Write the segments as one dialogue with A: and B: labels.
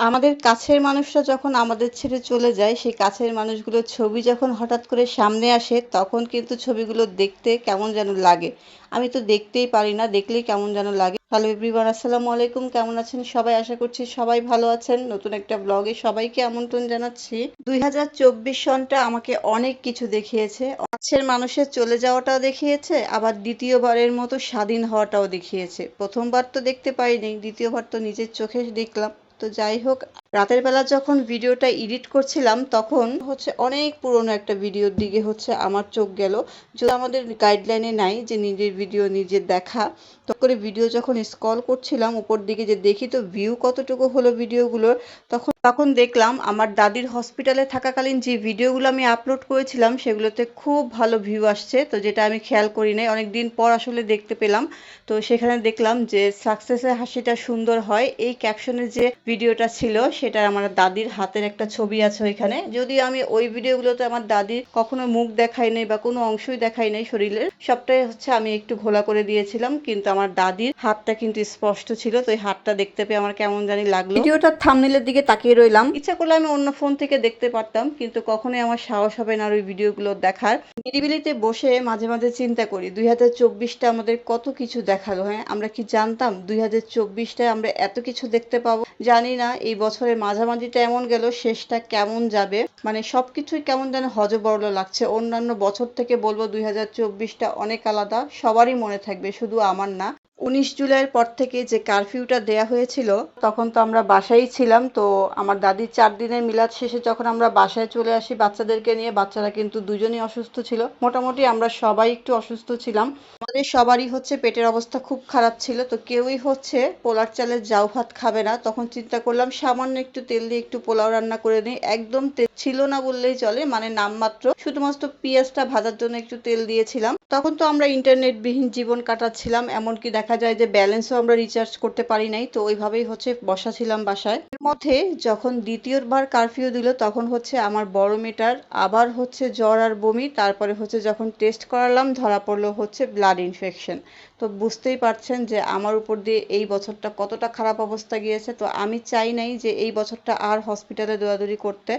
A: আমাদের কাছের মানুষরা যখন আমাদের ছেড়ে চলে যায়, সেই কাছের মানুষগুলোর ছবি যখন হঠাৎ করে সামনে আসে, তখন কিন্তু ছবিগুলো দেখতে কেমন যেন লাগে। আমি তো দেখতেই পারি না, দেখলেই কেমন যেন লাগে। হ্যালো এভরিওয়ান আসসালামু আলাইকুম, কেমন আছেন সবাই? আশা করছি সবাই ভালো আছেন। নতুন একটা ব্লগে সবাইকে আমন্ত্রণ জানাচ্ছি। দুই হাজার চব্বিশ সনটা আমাকে অনেক কিছু দেখিয়েছে। কাছের মানুষের চলে যাওয়াটাও দেখিয়েছে, আবার দ্বিতীয়বারের মতো স্বাধীন হওয়াটাও দেখিয়েছে। প্রথমবার তো দেখতে পাইনি, দ্বিতীয়বার তো নিজের চোখে দেখলাম। তো যাই হোক রাতের বেলা যখন ভিডিওটা এডিট করছিলাম, তখন হচ্ছে অনেক পুরনো একটা ভিডিওর দিকে হচ্ছে আমার চোখ গেল। যদি আমাদের গাইডলাইনে নাই যে নিজের ভিডিও নিজের দেখা, তো করে ভিডিও যখন স্ক্রল করছিলাম, উপর দিকে যে দেখি তো ভিউ কতটুকু হলো ভিডিওগুলোর, তখন তখন দেখলাম আমার দাদির হসপিটালে থাকাকালীন যে ভিডিওগুলো আমি আপলোড করেছিলাম, সেগুলোতে খুব ভালো ভিউ আসছে, তো যেটা আমি খেয়াল করি নাই। অনেক দিন পর আসলে দেখতে পেলাম, তো সেখানে দেখলাম যে সাকসেসের হাসিটা সুন্দর হয়। এই ক্যাপশনের যে ভিডিওটা ছিল সেটা আমার দাদির হাতের একটা ছবি আছে ওইখানে। যদিও আমি ওই ভিডিওগুলোতে আমার দাদির কখনো মুখ দেখাই নাই বা কোনো অংশই দেখাই নাই শরীরের সবটাই হচ্ছে আমি একটু ঘোলা করে দিয়েছিলাম কিন্তু আমার দাদির হাতটা কিন্তু স্পষ্ট ছিল তো এই হাতটা দেখতে পেয়ে আমার কেমন জানি লাগল। ভিডিওটার থামনেলের দিকে তাকিয়ে রইলাম। ইচ্ছা করলে আমি অন্য ফোন থেকে দেখতে পারতাম কিন্তু কখনোই আমার সাহস হবে না আর ওই ভিডিওগুলো দেখার। নিরিবিলিতে বসে মাঝে মাঝে চিন্তা করি দুই হাজার চব্বিশটা আমাদের কত কিছু দেখাল হ্যাঁ? আমরা কি জানতাম দুই হাজার চব্বিশটায় আমরা এত কিছু দেখতে পাবো? জানি না এই বছরের মাঝামাঝিটা এমন গেল, শেষটা কেমন যাবে? মানে সবকিছুই কেমন যেন হজবরল লাগছে। অন্যান্য বছর থেকে বলব দুই হাজার চব্বিশটা অনেক আলাদা, সবারই মনে থাকবে, শুধু আমার না। উনিশ জুলাইয়ের পর থেকে যে কারফিউটা দেয়া হয়েছিল, তখন তো আমরা বাসায় ছিলাম, তো আমার দাদির চার দিনের মিলাদ শেষে যখন আমরা বাসায় চলে আসি, বাচ্চাদেরকে নিয়ে, বাচ্চারা কিন্তু দুজনই অসুস্থ ছিল। মোটামুটি আমরা সবাই একটু অসুস্থ ছিলাম। আমাদের সবারই হচ্ছে পেটের অবস্থা খুব খারাপ ছিল, তো কেউই হচ্ছে পোলার চালের জাউ ভাত খাবে না। তখন চিন্তা করলাম, সামান্য একটু তেল দিয়ে একটু পোলাও রান্না করে নিই। একদম তেল ছিল না বললেই চলে মানে নামমাত্র শুধুমাত্র পেঁয়াজটা ভাজার জন্য একটু তেল দিয়েছিলাম। তখন তো আমরা ইন্টারনেটবিহীন জীবন কাটাচ্ছিলাম, এমনকি দেখা যায় যে ব্যালেন্সও আমরা রিচার্জ করতে পারি নাই, তো ওইভাবেই হচ্ছে বসা ছিলাম বাসায়। এর মধ্যে যখন দ্বিতীয়বার কারফিউ দিল, তখন হচ্ছে আমার বড় মেয়েটার আবার হচ্ছে জ্বর আর বমি, তারপরে হচ্ছে যখন টেস্ট করালাম, ধরা পড়ল হচ্ছে ব্লাড ইনফেকশন তো বুঝতেই পারছেন যে আমার উপর দিয়ে এই বছরটা কতটা খারাপ অবস্থা গিয়েছে, তো আমি চাই নাই যে এই বছরটা আর হসপিটালে দৌড়াদৌড়ি করতে।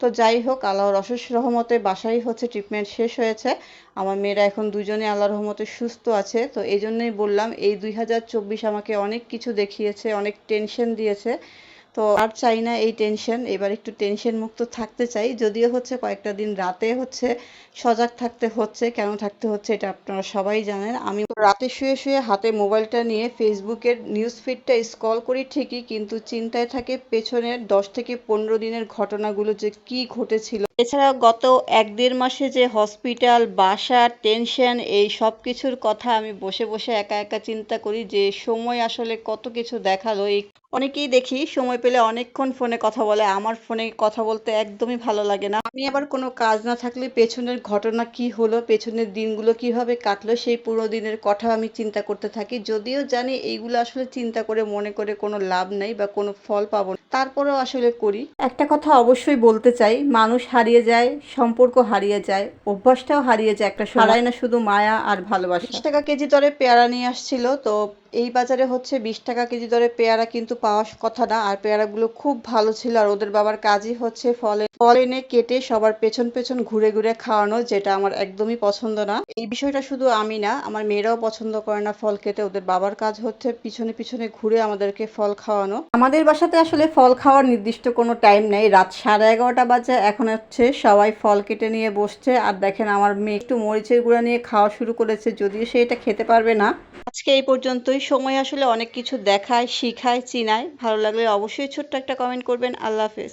A: তো যাই হোক, আল্লাহর অশেষ রহমতে বাসায় হচ্ছে ট্রিটমেন্ট শেষ হয়েছে। আমার মেয়েরা এখন দুজনে আল্লাহর রহমতে সুস্থ আছে, তো এই জন্যই বললাম, এই দুই হাজার চব্বিশ আমাকে অনেক কিছু দেখিয়েছে, অনেক টেনশন দিয়েছে। তো আর চাই না এই টেনশন এবার একটু টেনশন মুক্ত থাকতে চাই। যদিও হচ্ছে কয়েকটা দিন রাতে হচ্ছে সজাগ থাকতে হচ্ছে, কেন থাকতে হচ্ছে এটা আপনারা সবাই জানেন। আমি রাতে শুয়ে শুয়ে হাতে মোবাইলটা নিয়ে ফেসবুকের নিউজ ফিডটা স্ক্রল করি ঠিকই, কিন্তু চিন্তায় থাকে পেছনের দশ থেকে পনেরো দিনের ঘটনাগুলো যে কি ঘটেছিল। এছাড়া গত এক দেড় মাসে যে হসপিটাল, বাসা, টেনশন, এই সব কিছুর কথা আমি বসে বসে একা একা চিন্তা করি যে সময় আসলে কত কিছু দেখাল। এই অনেকেই দেখি সময় পেলে অনেকক্ষণ ফোনে কথা বলে, আমার ফোনে কথা বলতে একদমই ভালো লাগে না। আমি আবার কোনো কাজ না থাকলে পেছনের ঘটনা কি হলো, পেছনের দিনগুলো কীভাবে কাটলো, সেই পুরো দিনের কথা আমি চিন্তা করতে থাকি। যদিও জানি এইগুলো আসলে চিন্তা করে মনে করে কোনো লাভ নেই বা কোনো ফল পাবো না। তারপরেও আসলে করি। একটা কথা অবশ্যই বলতে চাই মানুষ হারিয়ে যায় সম্পর্ক হারিয়ে যায় অভ্যাসটাও হারিয়ে যায় একটা হারায় না শুধু মায়া আর ভালোবাসা। টাকা কেজি দরে পেয়ারা নিয়ে আসছিল তো এই বাজারে হচ্ছে বিশ টাকা কেজি দরে পেয়ারা কিন্তু পাওয়ার কথা না, আর পেয়ারাগুলো খুব ভালো ছিল, আর ওদের বাবার কাজই হচ্ছে ফলে, ফল এনে কেটে সবার পেছন পেছন ঘুরে ঘুরে খাওয়ানো, যেটা আমার একদমই পছন্দ না। এই বিষয়টা শুধু আমি না, আমার মেয়েরাও পছন্দ করে না ফল খেতে ওদের বাবার কাজ হচ্ছে পিছনে পিছনে ঘুরে আমাদেরকে ফল খাওয়ানো। আমাদের বাসাতে আসলে ফল খাওয়ার নির্দিষ্ট কোনো টাইম নেই, রাত সাড়ে এগারোটা বাজে, এখন হচ্ছে সবাই ফল কেটে নিয়ে বসছে, আর দেখেন আমার মেয়ে একটু মরিচের গুঁড়া নিয়ে খাওয়া শুরু করেছে, যদিও সে এটা খেতে পারবে না। আজকে এই পর্যন্তই। সময় আসলে অনেক কিছু দেখায়, শিখায়, চিনায়। ভালো লাগলে অবশ্যই ছোট্ট একটা কমেন্ট করবেন। আল্লাহ হাফেজ।